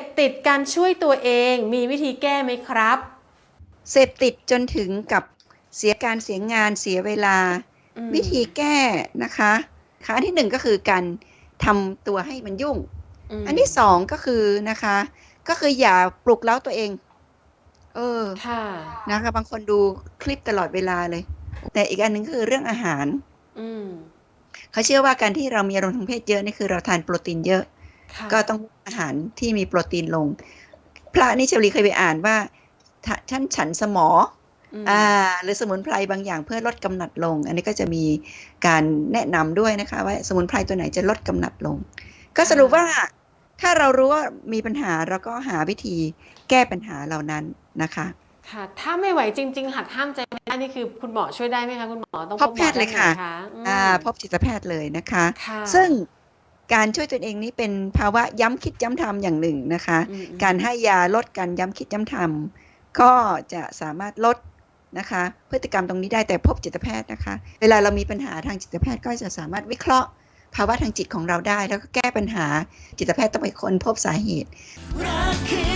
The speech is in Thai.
พติดการช่วยตัวเองมีวิธีแก้ไหมครับ เสพติดจนถึงกับเสียการเสียงานเสียเวลาอืมวิธีแก้นะคะค่ะอันที่หนึ่งก็คือการทำตัวให้มันยุ่งมอันที่สองก็คือนะคะ ก็คืออย่าปลุกเล้าตัวเอง เออค่ะนะคะ บางคนดูคลิปตลอดเวลาเลย แต่อีกอันหนึ่งก็คือเรื่องอาหารอืมเขาเชื่อว่าการที่เรามีอารมณ์ทางเพศเยอะนี่คือเราทานโปรตีนเยอะค่ะ ก็ต้องอาหารที่มีโปรตีนลง พระนิชลีเคยไปอ่านว่าถ้าท่านฉันสมอมอ่าหรือสมุนไพรบางอย่างเพื่อลดกำหนัดลง อันนี้ก็จะมีการแนะนำด้วยนะคะว่าสมุนไพรตัวไหนจะลดกำหนัดลง ก็สรุปว่าถ้าเรารู้ว่ามีปัญหาเราก็หาวิธีแก้ปัญหาเหล่านั้นนะคะค่ะ ถ้าไม่ไหวจริง ๆ หักห้ามใจไม่ได้นี่คือคุณหมอช่วยได้ไหมคะคุณหมอต้องพบแพทย์เลยค่ะพบหมอได้ไหมอืมอ่าพบจิตแพทย์เลยนะคะค่ะซึ่ง การช่วยตนเองนี้เป็นภาวะย้ำคิดย้ำทำอย่างหนึ่งนะคะอืมอืมการให้ยาลดการย้ำคิดย้ำทำก็จะสามารถลดนะคะ พฤติกรรมตรงนี้ได้แต่พบจิตแพทย์นะคะ เวลาเรามีปัญหาทางจิตแพทย์ก็จะสามารถวิเคราะห์ภาวะทางจิตของเราได้ แล้วก็แก้ปัญหาจิตแพทย์ต้องไปค้นพบสาเหตุเร